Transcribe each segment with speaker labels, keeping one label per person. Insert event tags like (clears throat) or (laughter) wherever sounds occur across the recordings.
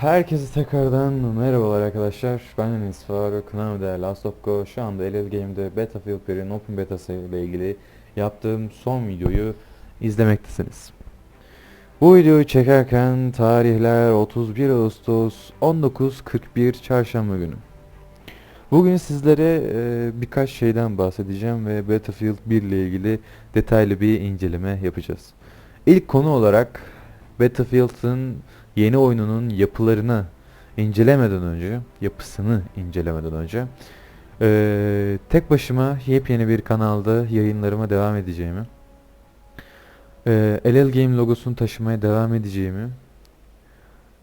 Speaker 1: Herkese tekrardan merhabalar arkadaşlar. Ben Enes Faruk, Kınav'da Last of Go. Şu anda LL Game'de Battlefield 1'in Open Beta'sı ile ilgili yaptığım son videoyu izlemektesiniz. Bu videoyu çekerken tarihler 31 Ağustos 19.41 Çarşamba günü. Bugün sizlere e, birkaç şeyden bahsedeceğim ve Battlefield 1 ile ilgili detaylı bir inceleme yapacağız. İlk konu olarak Battlefield'ın yeni oyununun yapılarını incelemeden önce, yapısını incelemeden önce eee, tek başıma yepyeni bir kanalda yayınlarıma devam edeceğimi, eee LL Game logosunu taşımaya devam edeceğimi,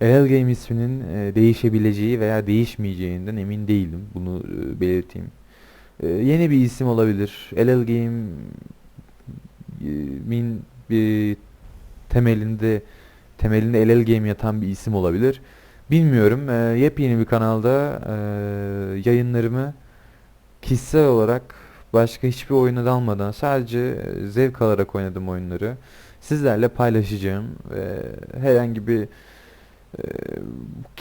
Speaker 1: LL Game isminin eee, değişebileceği veya değişmeyeceğinden emin değilim. Bunu eee, belirteyim. Eee, yeni bir isim olabilir. LL Game'in bir temelinde temelinde LL Game yatan bir isim olabilir. Bilmiyorum. Eee, yepyeni bir kanalda eee, yayınlarımı kişisel olarak başka hiçbir oyuna dalmadan sadece eee, zevk alarak oynadığım oyunları sizlerle paylaşacağım ve herhangi bir eee,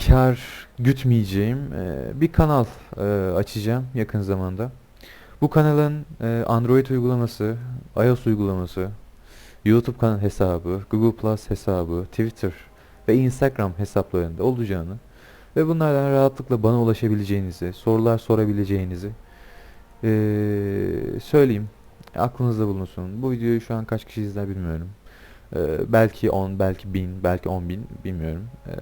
Speaker 1: kar gütmeyeceğim eee, bir kanal eee, açacağım yakın zamanda. Bu kanalın eee, Android uygulaması, iOS uygulaması, YouTube kanal hesabı, Google Plus hesabı, Twitter ve Instagram hesaplarında olacağını ve bunlardan rahatlıkla bana ulaşabileceğinizi, sorular sorabileceğinizi eee, söyleyeyim. Aklınızda bulunsun. Bu videoyu şu an kaç kişi izler bilmiyorum. Eee, belki 10, belki 1000, belki 10 bin bilmiyorum. Eee,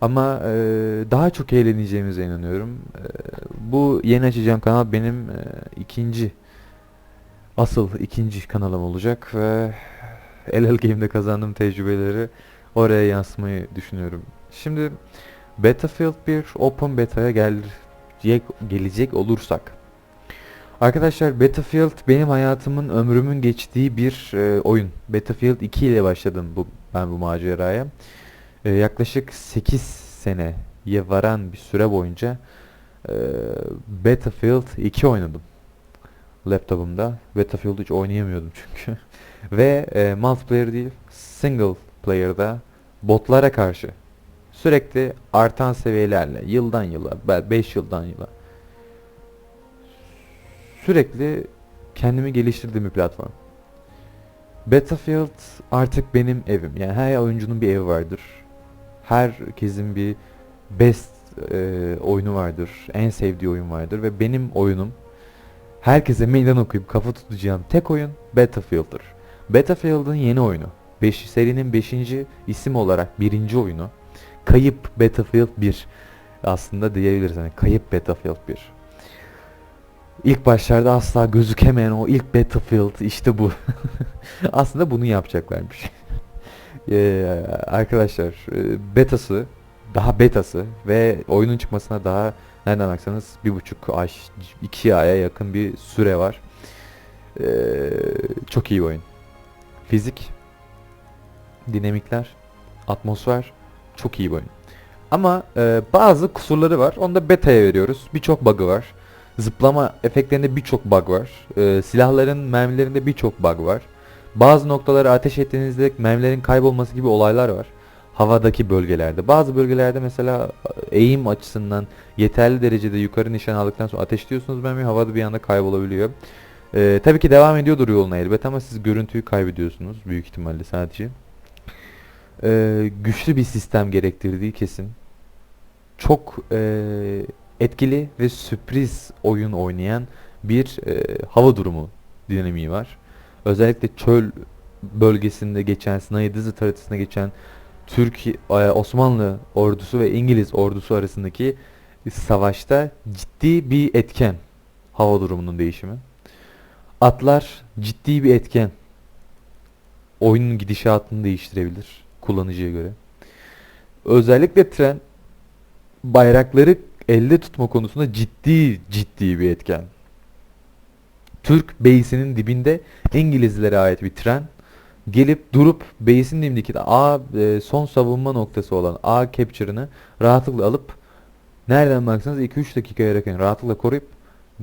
Speaker 1: ama eee, daha çok eğleneceğimize inanıyorum. Eee, bu yeni açacağım kanal benim eee, ikinci asıl ikinci kanalım olacak ve LL Game'de kazandığım tecrübeleri oraya yansımayı düşünüyorum. Şimdi Battlefield 1 Open Beta'ya gelecek, gelecek olursak Arkadaşlar Battlefield benim hayatımın ömrümün geçtiği bir e, oyun. Battlefield 2 ile başladım bu ben bu maceraya. E, yaklaşık 8 seneye varan bir süre boyunca e, Battlefield 2 oynadım laptopumda. Battlefield 3 oynayamıyordum çünkü. (laughs) Ve e, multiplayer değil, single player'da botlara karşı sürekli artan seviyelerle yıldan yıla, 5 yıldan yıla sürekli kendimi geliştirdiğim bir platform. Battlefield artık benim evim. Yani her oyuncunun bir evi vardır. Herkesin bir best e, oyunu vardır. En sevdiği oyun vardır ve benim oyunum herkese meydan okuyup kafa tutacağım tek oyun Battlefield'dır. Battlefield'ın yeni oyunu. 5 serinin 5. isim olarak birinci oyunu. Kayıp Battlefield 1. Aslında diyebiliriz hani kayıp Battlefield 1. İlk başlarda asla gözükemeyen o ilk Battlefield işte bu. (laughs) Aslında bunu yapacaklarmış. (laughs) Ee, arkadaşlar e, betası daha betası ve oyunun çıkmasına daha nereden baksanız bir buçuk ay iki aya yakın bir süre var. Ee, çok iyi oyun. Fizik, dinamikler, atmosfer çok iyi bir oyun. Ama e, bazı kusurları var. Onu da beta'ya veriyoruz. Birçok bug'ı var. Zıplama efektlerinde birçok bug var. E, silahların mermilerinde birçok bug var. Bazı noktalara ateş ettiğinizde mermilerin kaybolması gibi olaylar var. Havadaki bölgelerde. Bazı bölgelerde mesela e, eğim açısından yeterli derecede yukarı nişan aldıktan sonra ateşliyorsunuz mermi havada bir anda kaybolabiliyor. E, tabii ki devam ediyordur yoluna elbet ama siz görüntüyü kaybediyorsunuz büyük ihtimalle sadece. E, güçlü bir sistem gerektirdiği kesin. Çok e, etkili ve sürpriz oyun oynayan bir e, hava durumu dinamiği var. Özellikle çöl bölgesinde geçen, Sınai Dızıt haritasında geçen Türk e, Osmanlı ordusu ve İngiliz ordusu arasındaki savaşta ciddi bir etken hava durumunun değişimi. Atlar ciddi bir etken. Oyunun gidişatını değiştirebilir kullanıcıya göre. Özellikle tren bayrakları elde tutma konusunda ciddi ciddi bir etken. Türk base'inin dibinde İngilizlere ait bir tren gelip durup base'in dibindeki A e, son savunma noktası olan A capture'ını rahatlıkla alıp nereden baksanız 2-3 dakikaya yakın rahatlıkla koruyup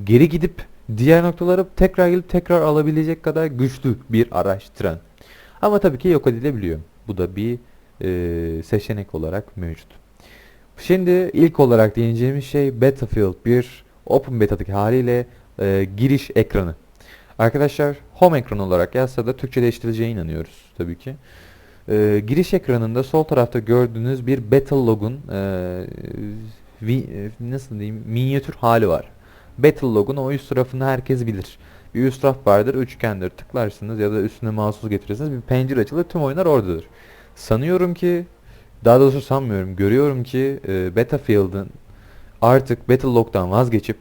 Speaker 1: geri gidip diğer noktalara tekrar gelip tekrar alabilecek kadar güçlü bir araç tren. Ama tabii ki yok edilebiliyor. Bu da bir e, seçenek olarak mevcut. Şimdi ilk olarak değineceğimiz şey Battlefield 1 Open Beta'daki haliyle e, giriş ekranı. Arkadaşlar home ekranı olarak yazsa da Türkçeleştirileceğine inanıyoruz tabii ki. E, giriş ekranında sol tarafta gördüğünüz bir Battle Log'un e, vi- e, nasıl diyeyim minyatür hali var. Battle Log'un o üst tarafını herkes bilir. Bir üst raf vardır, üçgendir. Tıklarsınız ya da üstüne mouse'u getirirsiniz. Bir pencere açılır, tüm oyunlar oradadır. Sanıyorum ki, daha doğrusu sanmıyorum, görüyorum ki e, Battlefield'ın artık Battle Log'dan vazgeçip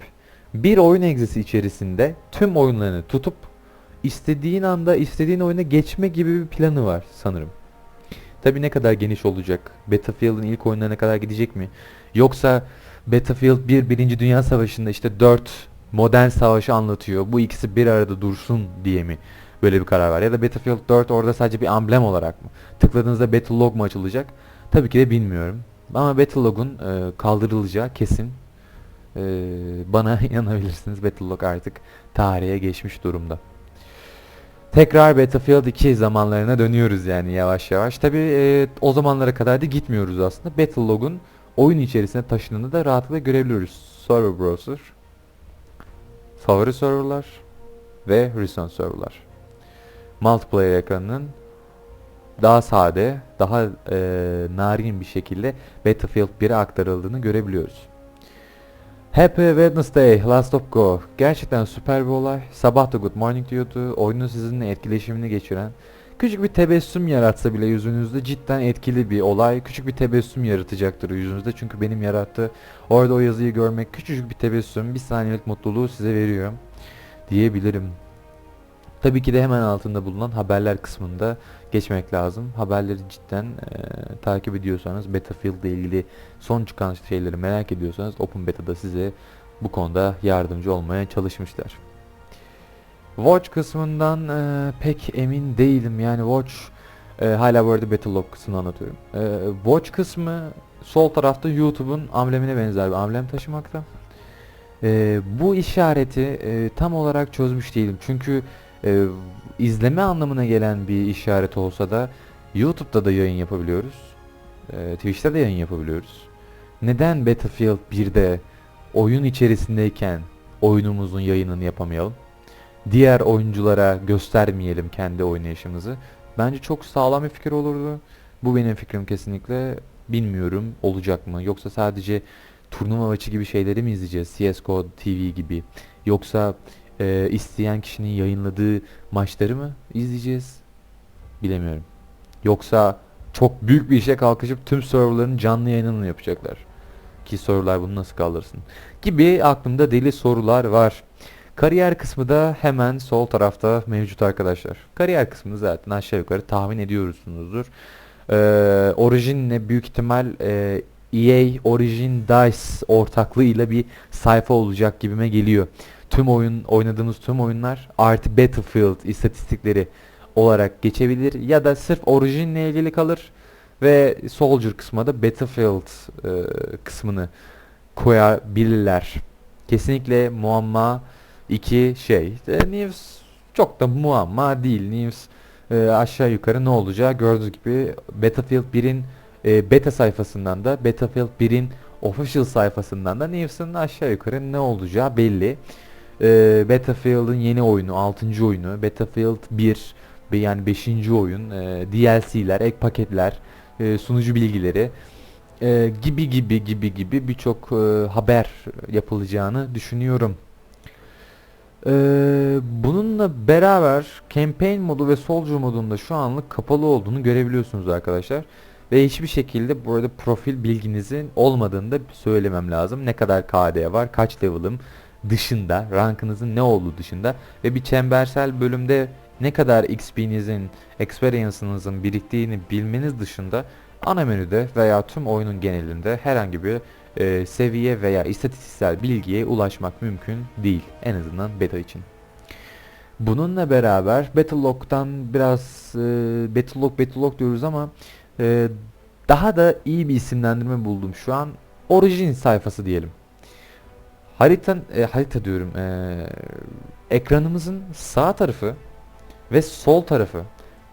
Speaker 1: bir oyun egzesi içerisinde tüm oyunlarını tutup istediğin anda istediğin oyuna geçme gibi bir planı var sanırım. Tabi ne kadar geniş olacak? Battlefield'ın ilk oyunlarına kadar gidecek mi? Yoksa Battlefield 1 Birinci Dünya Savaşı'nda işte 4 modern savaşı anlatıyor. Bu ikisi bir arada dursun diye mi böyle bir karar var? Ya da Battlefield 4 orada sadece bir amblem olarak mı? Tıkladığınızda Battle Log mu açılacak? Tabii ki de bilmiyorum. Ama Battle Log'un e, kaldırılacağı kesin. E, bana (laughs) inanabilirsiniz Battle Log artık tarihe geçmiş durumda. Tekrar Battlefield 2 zamanlarına dönüyoruz yani yavaş yavaş. Tabi o zamanlara kadar da gitmiyoruz aslında. Battle Log'un oyun içerisine taşındığını da rahatlıkla görebiliyoruz. Server Browser, favori serverlar ve recent serverlar. Multiplayer ekranının daha sade, daha e, narin bir şekilde Battlefield 1'e aktarıldığını görebiliyoruz. Happy Wednesday, Last of Go. Gerçekten süper bir olay. Sabah da good morning diyordu. Oyunun sizinle etkileşimini geçiren. Küçük bir tebessüm yaratsa bile yüzünüzde cidden etkili bir olay. Küçük bir tebessüm yaratacaktır yüzünüzde. Çünkü benim yarattığı orada o yazıyı görmek küçücük bir tebessüm, bir saniyelik mutluluğu size veriyor diyebilirim. Tabii ki de hemen altında bulunan haberler kısmında geçmek lazım. Haberleri cidden e, takip ediyorsanız Battlefield ile ilgili son çıkan şeyleri merak ediyorsanız Open Beta'da size bu konuda yardımcı olmaya çalışmışlar. Watch kısmından e, pek emin değilim. Yani Watch e, hala bu arada Battle Log kısmını anlatıyorum. E, Watch kısmı sol tarafta YouTube'un amblemine benzer bir amblem taşımakta. E, bu işareti e, tam olarak çözmüş değilim. Çünkü e, izleme anlamına gelen bir işaret olsa da YouTube'da da yayın yapabiliyoruz. E, Twitch'te de yayın yapabiliyoruz. Neden Battlefield 1'de oyun içerisindeyken oyunumuzun yayınını yapamayalım? Diğer oyunculara göstermeyelim kendi oynayışımızı. Bence çok sağlam bir fikir olurdu. Bu benim fikrim kesinlikle. Bilmiyorum olacak mı? Yoksa sadece turnuva maçı gibi şeyleri mi izleyeceğiz? CSGO TV gibi. Yoksa e, isteyen kişinin yayınladığı maçları mı izleyeceğiz? Bilemiyorum. Yoksa çok büyük bir işe kalkışıp tüm serverların canlı yayınını yapacaklar? Ki serverlar bunu nasıl kaldırsın? Gibi aklımda deli sorular var. Kariyer kısmı da hemen sol tarafta mevcut arkadaşlar. Kariyer kısmını zaten aşağı yukarı tahmin ediyorsunuzdur. Ee, Origin'le büyük ihtimal e, EA Origin DICE ortaklığıyla bir sayfa olacak gibime geliyor. Tüm oyun oynadığımız tüm oyunlar artı Battlefield istatistikleri olarak geçebilir ya da sırf Origin'le ilgili kalır ve Soldier kısmına da Battlefield e, kısmını koyabilirler. Kesinlikle muamma iki şey. E, News çok da muamma değil. News e, aşağı yukarı ne olacağı gördüğünüz gibi Battlefield 1'in e, beta sayfasından da Battlefield 1'in official sayfasından da News'ın aşağı yukarı ne olacağı belli. E, Battlefield'ın yeni oyunu, 6. oyunu, Battlefield 1 ve yani 5. oyun, e, DLC'ler, ek paketler, e, sunucu bilgileri e, gibi gibi gibi gibi birçok e, haber yapılacağını düşünüyorum. Ee, bununla beraber campaign modu ve soldier modunda şu anlık kapalı olduğunu görebiliyorsunuz arkadaşlar. Ve hiçbir şekilde burada profil bilginizin olmadığını da söylemem lazım. Ne kadar KD var, kaç level'ım dışında, rankınızın ne olduğu dışında ve bir çembersel bölümde ne kadar XP'nizin, experience'ınızın biriktiğini bilmeniz dışında ana menüde veya tüm oyunun genelinde herhangi bir e, seviye veya istatistiksel bilgiye ulaşmak mümkün değil. En azından beta için. Bununla beraber Battlelog'dan biraz e, Battlelog Battlelog diyoruz ama e, daha da iyi bir isimlendirme buldum şu an. Origin sayfası diyelim. Harita, e, harita diyorum. E, ekranımızın sağ tarafı ve sol tarafı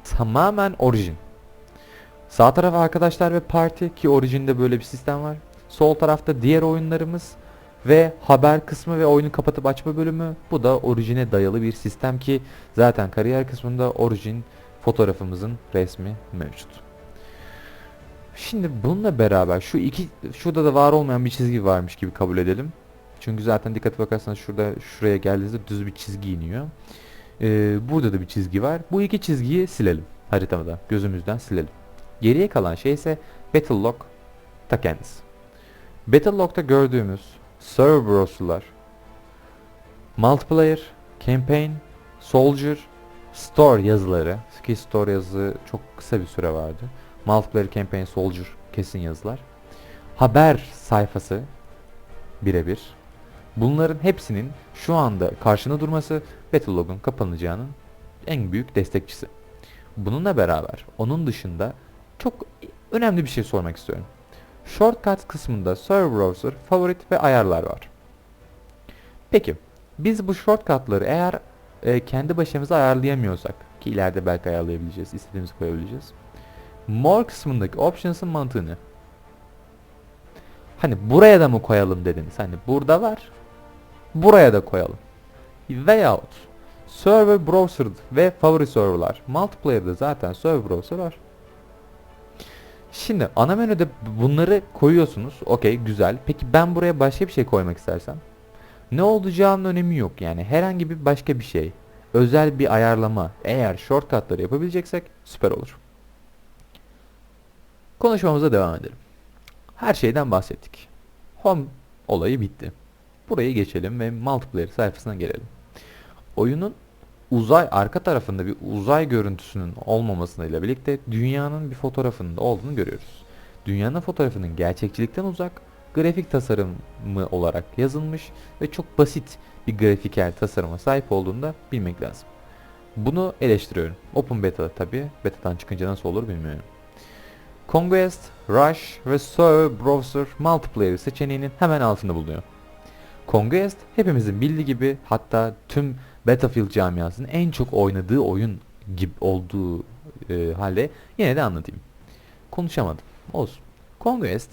Speaker 1: tamamen Origin. Sağ taraf arkadaşlar ve parti ki Origin'de böyle bir sistem var. Sol tarafta diğer oyunlarımız ve haber kısmı ve oyunu kapatıp açma bölümü. Bu da orijine dayalı bir sistem ki zaten kariyer kısmında orijin fotoğrafımızın resmi mevcut. Şimdi bununla beraber şu iki şurada da var olmayan bir çizgi varmış gibi kabul edelim. Çünkü zaten dikkat bakarsanız şurada şuraya geldiğinizde düz bir çizgi iniyor. Ee, burada da bir çizgi var. Bu iki çizgiyi silelim haritamda gözümüzden silelim. Geriye kalan şey ise Battle Log ta. Battle Log'da gördüğümüz server browser'lar Multiplayer, Campaign, Soldier, Store yazıları ki Store yazı çok kısa bir süre vardı. Multiplayer, Campaign, Soldier kesin yazılar. Haber sayfası birebir. Bunların hepsinin şu anda karşına durması Battlelog'un kapanacağının en büyük destekçisi. Bununla beraber onun dışında çok önemli bir şey sormak istiyorum. Shortcut kısmında Server Browser, Favorit ve Ayarlar var. Peki biz bu shortcutları eğer e, kendi başımıza ayarlayamıyorsak ki ileride belki ayarlayabileceğiz, istediğimizi koyabileceğiz. More kısmındaki options'ın mantığı ne? Hani buraya da mı koyalım dediniz? Hani burada var. Buraya da koyalım. Veyahut server browser ve favori serverlar. Multiplayer'da zaten server browser var. Şimdi ana menüde bunları koyuyorsunuz. Okey güzel. Peki ben buraya başka bir şey koymak istersem? Ne olacağının önemi yok yani. Herhangi bir başka bir şey. Özel bir ayarlama. Eğer shortcutları yapabileceksek süper olur. Konuşmamıza devam edelim. Her şeyden bahsettik. Home olayı bitti. Burayı geçelim ve multiplayer sayfasına gelelim. Oyunun uzay arka tarafında bir uzay görüntüsünün olmamasıyla birlikte dünyanın bir fotoğrafının da olduğunu görüyoruz. Dünyanın fotoğrafının gerçekçilikten uzak, grafik tasarımı olarak yazılmış ve çok basit bir grafiker tasarıma sahip olduğunu da bilmek lazım. Bunu eleştiriyorum. Open Beta tabi. Beta'dan çıkınca nasıl olur bilmiyorum. Conquest, Rush ve Server Browser Multiplayer seçeneğinin hemen altında bulunuyor. Conquest hepimizin bildiği gibi hatta tüm Battlefield camiasının en çok oynadığı oyun gibi olduğu e, halde yine de anlatayım. Konuşamadım. Olsun. Conquest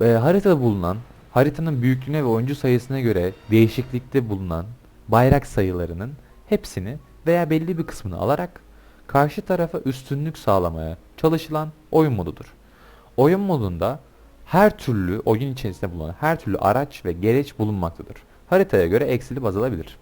Speaker 1: e, haritada bulunan haritanın büyüklüğüne ve oyuncu sayısına göre değişiklikte bulunan bayrak sayılarının hepsini veya belli bir kısmını alarak karşı tarafa üstünlük sağlamaya çalışılan oyun modudur. Oyun modunda her türlü oyun içerisinde bulunan her türlü araç ve gereç bulunmaktadır. Haritaya göre eksili baz alabilir.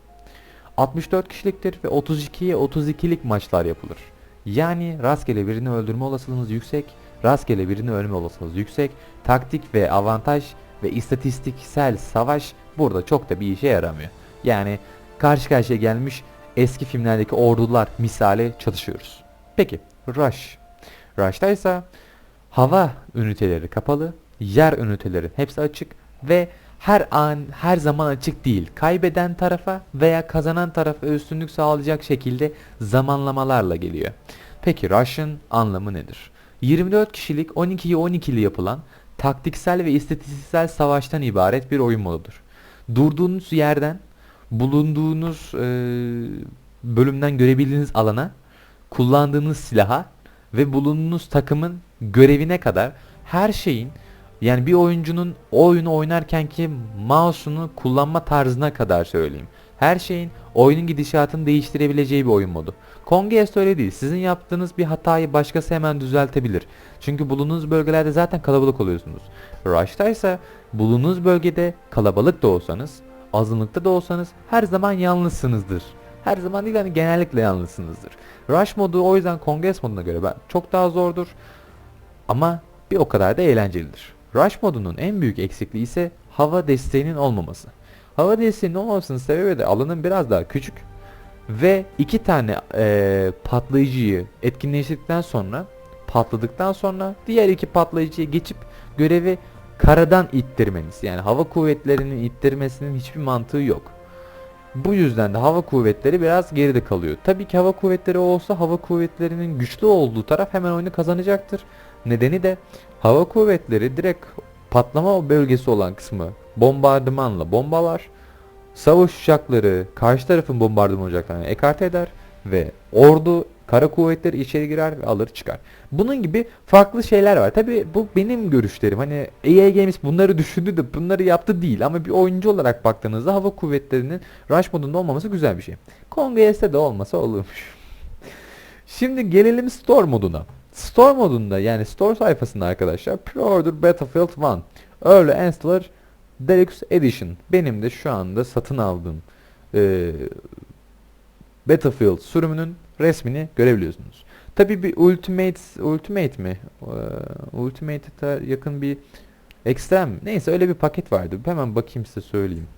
Speaker 1: 64 kişiliktir ve 32'ye 32'lik maçlar yapılır. Yani rastgele birini öldürme olasılığınız yüksek, rastgele birini ölme olasılığınız yüksek, taktik ve avantaj ve istatistiksel savaş burada çok da bir işe yaramıyor. Yani karşı karşıya gelmiş eski filmlerdeki ordular misali çalışıyoruz. Peki Rush. Rush'ta ise hava üniteleri kapalı, yer üniteleri hepsi açık ve her an her zaman açık değil. Kaybeden tarafa veya kazanan tarafa üstünlük sağlayacak şekilde zamanlamalarla geliyor. Peki Rush'ın anlamı nedir? 24 kişilik 12'ye 12'li yapılan taktiksel ve istatistiksel savaştan ibaret bir oyun modudur. Durduğunuz yerden bulunduğunuz e, bölümden görebildiğiniz alana kullandığınız silaha ve bulunduğunuz takımın görevine kadar her şeyin yani bir oyuncunun o oyunu oynarkenki mouse'unu kullanma tarzına kadar söyleyeyim. Her şeyin oyunun gidişatını değiştirebileceği bir oyun modu. Conquest öyle değil. Sizin yaptığınız bir hatayı başkası hemen düzeltebilir. Çünkü bulunduğunuz bölgelerde zaten kalabalık oluyorsunuz. Rush'ta ise bulunduğunuz bölgede kalabalık da olsanız, azınlıkta da olsanız her zaman yalnızsınızdır. Her zaman değil hani genellikle yalnızsınızdır. Rush modu o yüzden Conquest moduna göre çok daha zordur. Ama bir o kadar da eğlencelidir. Rush modunun en büyük eksikliği ise hava desteğinin olmaması. Hava desteğinin olmamasının sebebi de alanın biraz daha küçük ve iki tane e, patlayıcıyı etkinleştirdikten sonra patladıktan sonra diğer iki patlayıcıya geçip görevi karadan ittirmeniz yani hava kuvvetlerinin ittirmesinin hiçbir mantığı yok. Bu yüzden de hava kuvvetleri biraz geride kalıyor. Tabii ki hava kuvvetleri olsa hava kuvvetlerinin güçlü olduğu taraf hemen oyunu kazanacaktır. Nedeni de hava kuvvetleri direkt patlama bölgesi olan kısmı bombardımanla bombalar. Savaş uçakları karşı tarafın bombardıman uçaklarını ekarte eder ve ordu Kara kuvvetleri içeri girer ve alır çıkar. Bunun gibi farklı şeyler var. Tabi bu benim görüşlerim. Hani EA Games bunları düşündü de bunları yaptı değil. Ama bir oyuncu olarak baktığınızda hava kuvvetlerinin rush modunda olmaması güzel bir şey. Conquest'te de olmasa olurmuş. Şimdi gelelim Store moduna. Store modunda yani Store sayfasında arkadaşlar Pre-Order Battlefield 1 Early Installer Deluxe Edition benim de şu anda satın aldığım e, Battlefield sürümünün resmini görebiliyorsunuz. Tabi bir Ultimate Ultimate mi? Ee, Ultimate'a yakın bir Extreme neyse öyle bir paket vardı. Hemen bakayım size söyleyeyim.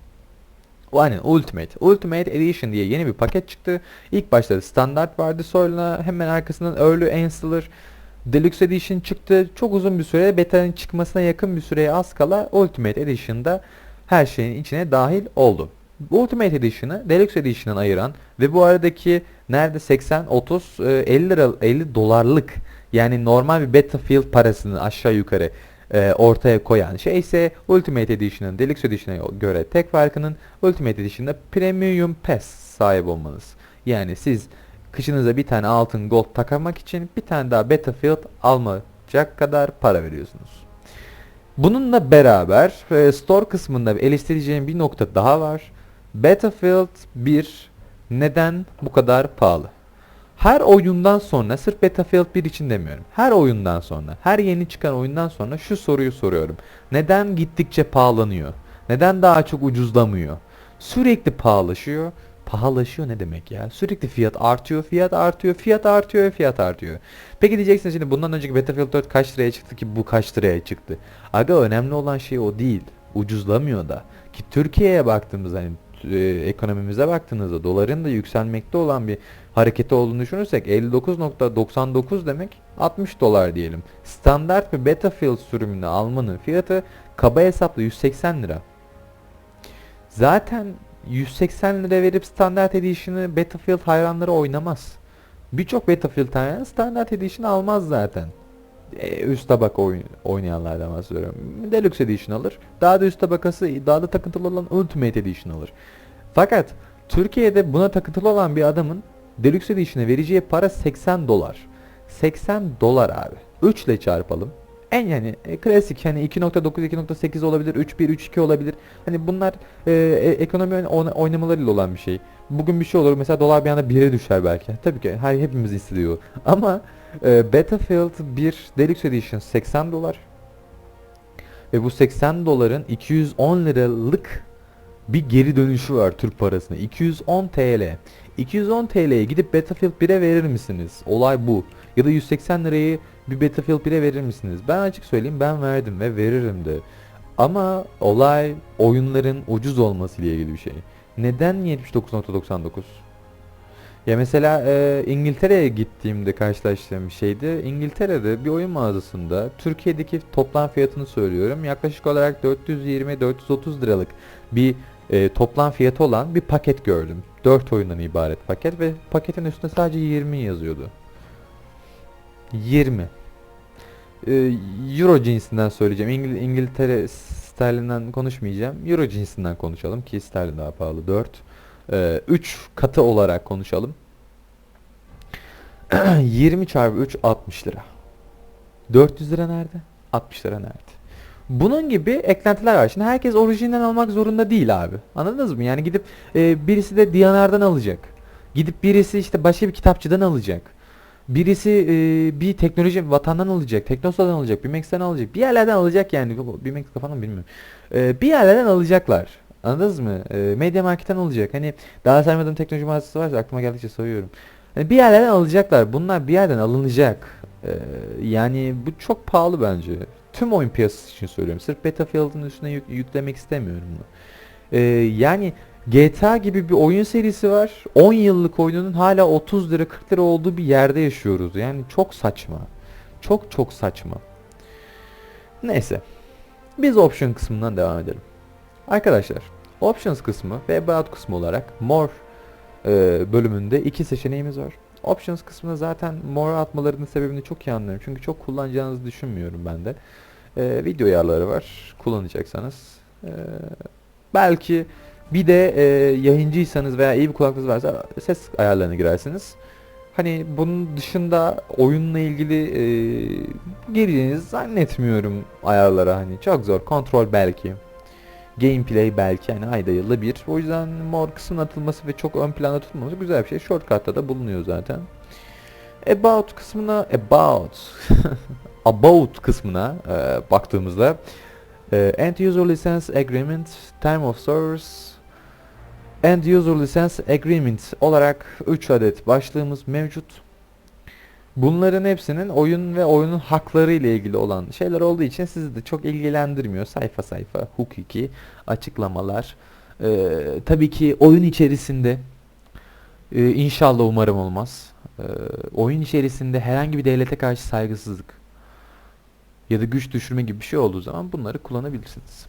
Speaker 1: O aynen Ultimate. Ultimate Edition diye yeni bir paket çıktı. İlk başta standart vardı. Sonra hemen arkasından Early Installer Deluxe Edition çıktı. Çok uzun bir süre beta'nın çıkmasına yakın bir süreye az kala Ultimate Edition'da her şeyin içine dahil oldu. Ultimate Edition'ı Deluxe Edition'dan ayıran ve bu aradaki nerede 80 30 e, 50 lira 50 dolarlık yani normal bir Battlefield parasını aşağı yukarı e, ortaya koyan şey ise Ultimate Edition'ın Deluxe Edition'a göre tek farkının Ultimate Edition'da Premium Pass sahip olmanız. Yani siz kışınıza bir tane altın gold takamak için bir tane daha Battlefield almayacak kadar para veriyorsunuz. Bununla beraber e, store kısmında eleştireceğim bir nokta daha var. Battlefield 1 neden bu kadar pahalı? Her oyundan sonra sırf Battlefield 1 için demiyorum. Her oyundan sonra, her yeni çıkan oyundan sonra şu soruyu soruyorum. Neden gittikçe pahalanıyor? Neden daha çok ucuzlamıyor? Sürekli pahalaşıyor. Pahalaşıyor ne demek ya? Sürekli fiyat artıyor, fiyat artıyor, fiyat artıyor, fiyat artıyor. Peki diyeceksiniz şimdi bundan önceki Battlefield 4 kaç liraya çıktı ki bu kaç liraya çıktı? Aga önemli olan şey o değil. Ucuzlamıyor da. Ki Türkiye'ye baktığımızda hani e, ekonomimize baktığınızda doların da yükselmekte olan bir hareketi olduğunu düşünürsek 59.99 demek 60 dolar diyelim. Standart bir Battlefield sürümünü almanın fiyatı kaba hesapla 180 lira. Zaten 180 lira verip Standart Edition'ı Battlefield hayranları oynamaz. Birçok Battlefield hayranı Standart Edition almaz zaten. E, üst tabaka oyun, oynayanlardan bahsediyorum. Deluxe Edition alır. Daha da üst tabakası daha da takıntılı olan Ultimate Edition alır. Fakat Türkiye'de buna takıntılı olan bir adamın Deluxe Edition'e vereceği para 80 dolar. 80 dolar abi. 3 ile çarpalım. En yani e, klasik hani 2.9 2.8 olabilir, 3.1 3.2 olabilir. Hani bunlar e, e, ekonomi oyna- oynamalarıyla olan bir şey. Bugün bir şey olur mesela dolar bir anda 1'e düşer belki. Tabii ki her hepimiz istediyor. (laughs) Ama e, Battlefield 1 Deluxe Edition 80 dolar. Ve bu 80 doların 210 liralık bir geri dönüşü var Türk parasına. 210 TL. 210 TL'ye gidip Battlefield 1'e verir misiniz? Olay bu. Ya da 180 lirayı bir Battlefield 1'e verir misiniz? Ben açık söyleyeyim ben verdim ve veririm de. Ama olay oyunların ucuz olması ile ilgili bir şey. Neden 79.99? Ya mesela e, İngiltere'ye gittiğimde karşılaştığım bir şeydi. İngiltere'de bir oyun mağazasında Türkiye'deki toplam fiyatını söylüyorum. Yaklaşık olarak 420-430 liralık bir e, toplam fiyatı olan bir paket gördüm. 4 oyundan ibaret paket ve paketin üstünde sadece 20 yazıyordu. 20. E, Euro cinsinden söyleyeceğim. İngil İngiltere sterlinden konuşmayacağım. Euro cinsinden konuşalım ki sterlin daha pahalı 4. 3 katı olarak konuşalım. (clears throat) 20 çarpı 3 60 lira. 400 lira nerede? 60 lira nerede? Bunun gibi eklentiler var. Şimdi herkes orijinden almak zorunda değil abi. Anladınız mı? Yani gidip e, birisi de Diyanar'dan alacak. Gidip birisi işte başka bir kitapçıdan alacak. Birisi e, bir teknoloji vatandan alacak. Teknosa'dan alacak. Bimex'ten alacak. Bir yerlerden alacak yani. Bimex kafanı bilmiyorum. E, bir yerlerden alacaklar. Anladınız mı? E, Media Market'ten alacak. Hani daha saymadığım teknoloji mağazası varsa aklıma geldikçe sayıyorum. Hani bir yerlerden alacaklar. Bunlar bir yerden alınacak. E, yani bu çok pahalı bence. Tüm oyun piyasası için söylüyorum. Sırf Battlefield'ın üstüne yük- yüklemek istemiyorum bunu. E, yani GTA gibi bir oyun serisi var. 10 yıllık oyunun hala 30 lira 40 lira olduğu bir yerde yaşıyoruz. Yani çok saçma. Çok çok saçma. Neyse. Biz option kısmından devam edelim. Arkadaşlar options kısmı ve about kısmı olarak more e, bölümünde iki seçeneğimiz var. Options kısmına zaten more atmalarının sebebini çok iyi anlıyorum. Çünkü çok kullanacağınızı düşünmüyorum ben de. E, video ayarları var. Kullanacaksanız. E, belki bir de e, yayıncıysanız veya iyi bir kulaklığınız varsa ses ayarlarına girersiniz. Hani bunun dışında oyunla ilgili e, gireceğinizi zannetmiyorum ayarlara. Hani çok zor. Kontrol belki. Gameplay belki. Hani ayda yılda bir. O yüzden mor kısmın atılması ve çok ön planda tutulması güzel bir şey. Shortcut'ta da bulunuyor zaten. About kısmına about (laughs) about kısmına e, baktığımızda e, End User License Agreement, Time of Source, End User License Agreement olarak 3 adet başlığımız mevcut. Bunların hepsinin oyun ve oyunun hakları ile ilgili olan şeyler olduğu için sizi de çok ilgilendirmiyor. Sayfa sayfa hukuki açıklamalar. E, tabii ki oyun içerisinde e, inşallah umarım olmaz. E, oyun içerisinde herhangi bir devlete karşı saygısızlık ya da güç düşürme gibi bir şey olduğu zaman bunları kullanabilirsiniz.